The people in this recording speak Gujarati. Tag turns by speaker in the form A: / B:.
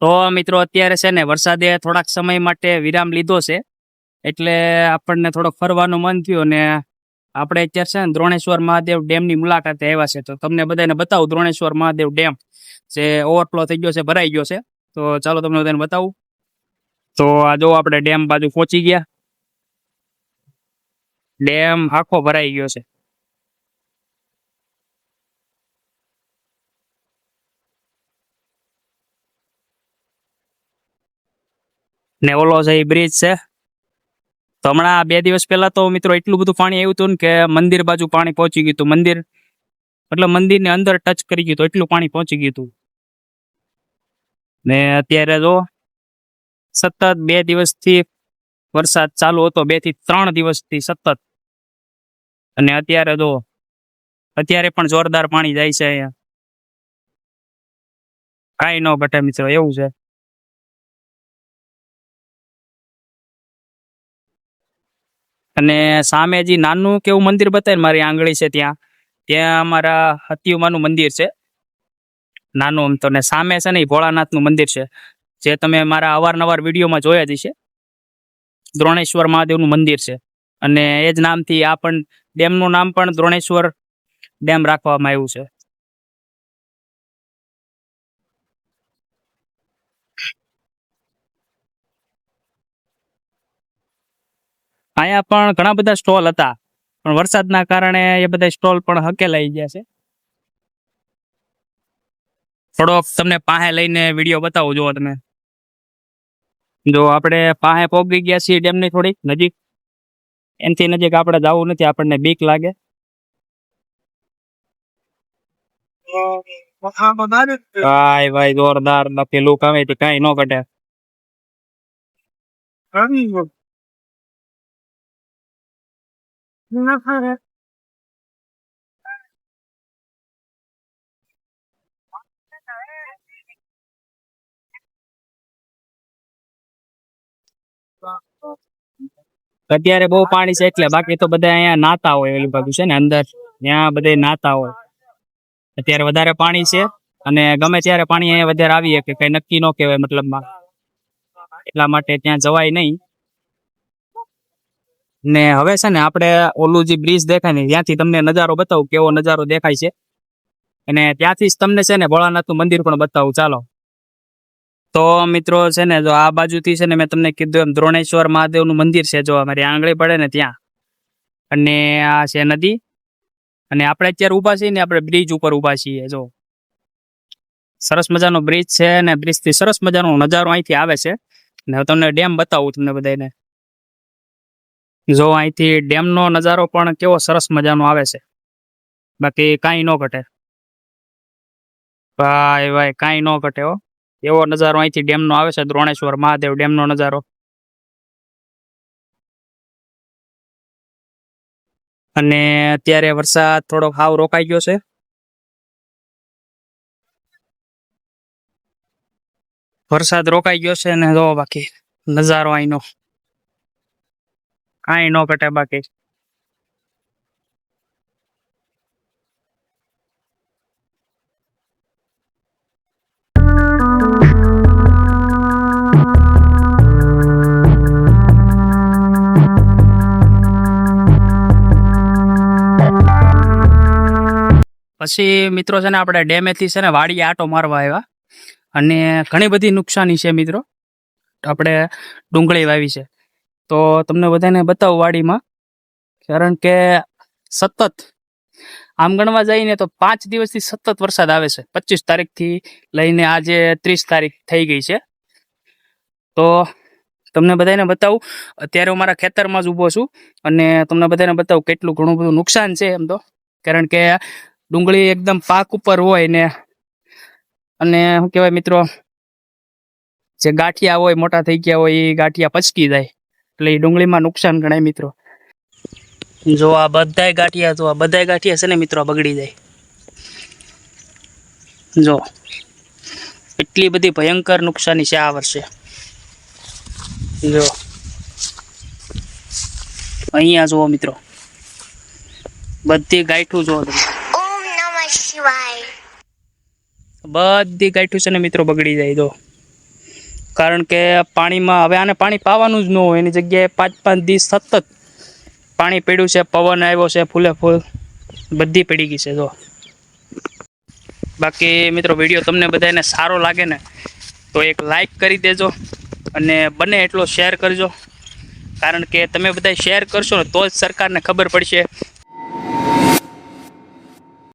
A: તો મિત્રો, અત્યારે છે ને વરસાદે થોડાક સમય માટે વિરામ લીધો છે. એટલે આપણને થોડોક ફરવાનું મન થયું ને આપણે અત્યારે છે ને દ્રોણેશ્વર મહાદેવ ડેમની મુલાકાતે આવ્યા છે. તો તમને બધાને બતાવું, દ્રોણેશ્વર મહાદેવ ડેમ જે ઓવરફ્લો થઈ ગયો છે, ભરાઈ ગયો છે. તો ચાલો તમને બધાને બતાવું. તો આ જો આપણે ડેમ બાજુ પહોંચી ગયા. ડેમ આખો ભરાઈ ગયો છે. ને ઓલો છે એ બ્રિજ છે. તો હમણાં બે દિવસ પહેલા તો મિત્રો એટલું બધું પાણી આવ્યું હતું કે મંદિર બાજુ પાણી પહોંચી ગયું હતું. મંદિર મતલબ મંદિરની અંદર ટચ કરી ગયું હતું, એટલું પાણી પહોંચી ગયું હતું. ને અત્યારે જો સતત બે દિવસથી વરસાદ ચાલુ હતો, બેથી ત્રણ દિવસથી સતત. અને અત્યારે જો અત્યારે પણ જોરદાર પાણી જાય છે અહીંયા. કાંઈ ન ઘટે મિત્રો, એવું છે. અને સામે જે નાનું કેવું મંદિર બતાવે મારી આંગળી છે ત્યાં. ત્યાં અમારા હતિયુમાનું મંદિર છે. નાનું આમ તો સામે છે ને ભોળાનાથનું મંદિર છે. જે તમે મારા અવારનવાર વિડીયોમાં જોયા જ છે દ્રોણેશ્વર મહાદેવનું મંદિર છે. અને એ જ નામથી આ પણ, ડેમનું નામ પણ દ્રોણેશ્વર ડેમ રાખવામાં આવ્યું છે. અહીંયા પણ ઘણા બધા સ્ટોલ હતા, પણ વરસાદના કારણે એ બધા સ્ટોલ પણ હકેલાઈ ગયા છે. થોડોક તમને પાસે લઈને વીડિયો બતાવું, જુઓ તમે. જો આપણે પાસે પહોંચી ગયા છીએ ડેમની થોડીક નજીક, એનથી નજીક આપણે જવું નથી, આપણને બીક લાગે. કાંઈ ભાઈ, જોરદાર નથી કમે તે કઈ ન ઘટે. અત્યારે બહુ પાણી છે એટલે બાકી તો બધા અહીંયા નાતા હોય ઓલી બાજુ છે ને અંદર. ત્યાં બધે નાતા હોય. અત્યારે વધારે પાણી છે અને ગમે ત્યારે પાણી અહીંયા વધારે આવીએ કે કઈ નક્કી ન કહેવાય મતલબમાં. એટલા માટે ત્યાં જવાય નહીં. ને હવે છે ને આપણે ઓલું જે બ્રિજ દેખાય ને, ત્યાંથી તમને નજારો બતાવું કેવો નજારો દેખાય છે. અને ત્યાંથી જ તમને છે ને ભોળાનાથનું મંદિર પણ બતાવું. ચાલો. તો મિત્રો છે ને જો આ બાજુથી છે ને મેં તમને કીધું એમ દ્રોણેશ્વર મહાદેવનું મંદિર છે જો અમારી આંગળી પડે ને ત્યાં. અને આ છે નદી. અને આપણે અત્યારે ઊભા છીએ ને આપણે બ્રિજ ઉપર ઊભા છીએ, જો. સરસ મજાનો બ્રિજ છે ને બ્રિજથી સરસ મજાનો નજારો અહીંથી આવે છે. ને હવે તમને ડેમ બતાવું તમને બધાને જો અહીંથી ડેમનો નજારો પણ કેવો સરસ મજાનો આવે છે. બાકી કાંઈ ન ઘટે. ભાઈ ભાઈ, કાંઈ ન ઘટે હો. એવો નજારો અહીંથી ડેમનો આવે છે, દ્રોણેશ્વર મહાદેવ ડેમનો નજારો. અને અત્યારે વરસાદ થોડોક હાવ રોકાઈ ગયો છે. વરસાદ રોકાઈ ગયો છે ને જો બાકી નજારો અહીંનો. કાંઈ ન કટે બાકી. પછી મિત્રો છે ને, આપણે ડેમેથી છે ને, વાડીએ આટો મારવા આવ્યા. અને ઘણી બધી નુકસાની છે મિત્રો. આપણે ડુંગળી વાવી છે. તો તમને બધાને બતાવું વાડીમાં. કારણ કે સતત આમ ગણવા જઈને તો પાંચ દિવસથી સતત વરસાદ આવે છે. પચીસ તારીખથી લઈને આજે ત્રીસ તારીખ થઈ ગઈ છે. તો તમને બધાને બતાવું, અત્યારે હું મારા ખેતરમાં જ ઊભો છું અને તમને બધાને બતાવું કેટલું ઘણું બધું નુકસાન છે એમ તો. કારણ કે ડુંગળી એકદમ પાક ઉપર હોય ને, અને શું કહેવાય મિત્રો, જે ગાંઠિયા હોય, મોટા થઈ ગયા હોય, એ ગાંઠિયા પચકી જાય. એટલે એ ડુંગળીમાં નુકસાન ગણાય મિત્રો. જો આ બધાય ગાંઠિયા જો આ બધાય ગાંઠિયા છે ને મિત્રો બગડી જાય. જો. એટલી બધી ભયંકર નુકસાની છે આ વર્ષે. જો. અહીંયા જુઓ મિત્રો. બધી ગાંઠું જુઓ તમે.
B: ઓમ નમઃ શિવાય.
A: બધી ગાંઠું છે ને મિત્રો બગડી જાય જો. કારણ કે પાણીમાં હવે આને પાણી પાવાનું જ ન હોય, એની જગ્યાએ પાંચ પાંચ દિવસ સતત પાણી પીડ્યું છે, પવન આવ્યો છે, ફૂલે ફૂલ, બધી પડી ગઈ છે, જો. બાકી મિત્રો, વીડિયો તમને બધાને સારો લાગે ને, તો એક લાઈક કરી દેજો અને બને એટલો શેર કરજો. કારણ કે તમે બધા શેર કરશો ને, તો જ સરકારને ખબર પડશે